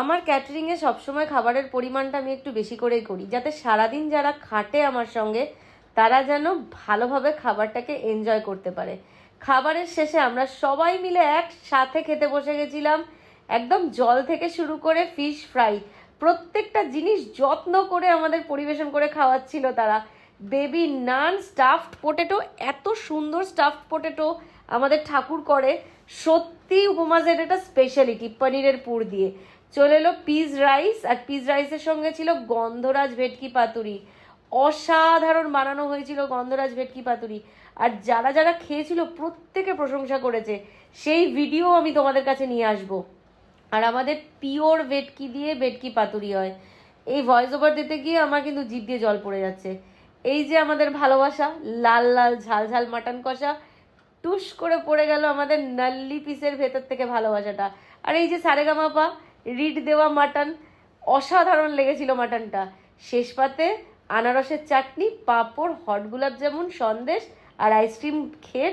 আমার ক্যাটারিংয়ে সবসময় খাবারের পরিমাণটা আমি একটু বেশি করেই করি, যাতে সারাদিন যারা খাটে আমার সঙ্গে, তারা যেন ভালোভাবে খাবারটাকে এনজয় করতে পারে। খাবারের শেষে আমরা সবাই মিলে একসাথে খেতে বসে গেছিলাম, একদম জল থেকে শুরু করে ফিশ ফ্রাই প্রত্যেকটা জিনিস যত্ন করে আমাদের পরিবেশন করে খাওয়াচ্ছিল তারা। বেবি নান স্টাফড পোটেটো, এত সুন্দর স্টাফড পোটেটো আমাদের ঠাকুর করে। সত্যি উপমাজের এটা স্পেশালিটি পনিরের পুর দিয়ে। চলে এলো পিস রাইস আর পিস রাইসের সঙ্গে ছিল গন্ধরাজ ভেটকি পাতুরি। অসাধারণ বানানো হয়েছিল গন্ধরাজ ভেটকি পাতুরি। আর যারা যারা খেয়েছিল, প্রত্যেকে প্রশংসা করেছে। সেই ভিডিও আমি তোমাদের কাছে নিয়ে আসব। আর আমাদের পিওর ভেটকি দিয়ে ভেটকি পাতুরি হয়। এই ভয়েস ওভার দিতে গিয়ে আমার কিন্তু জিভ দিয়ে জল পড়ে যাচ্ছে। এই যে আমাদের ভালোবাসা, লাল লাল ঝাল ঝাল মাটন কষা, টুস করে পড়ে গেল আমাদের নাল্লি পিসের ভেতর থেকে ভালোবাসাটা। আর এই যে সারেগামাপা, রিড দেওয়া মাটন, অসাধারণ লেগেছিল মাটনটা। শেষ পাতে আনারসের চাটনি, পাঁপড়, হট গোলাপ জামুন, সন্দেশ আর আইসক্রিম খেয়ে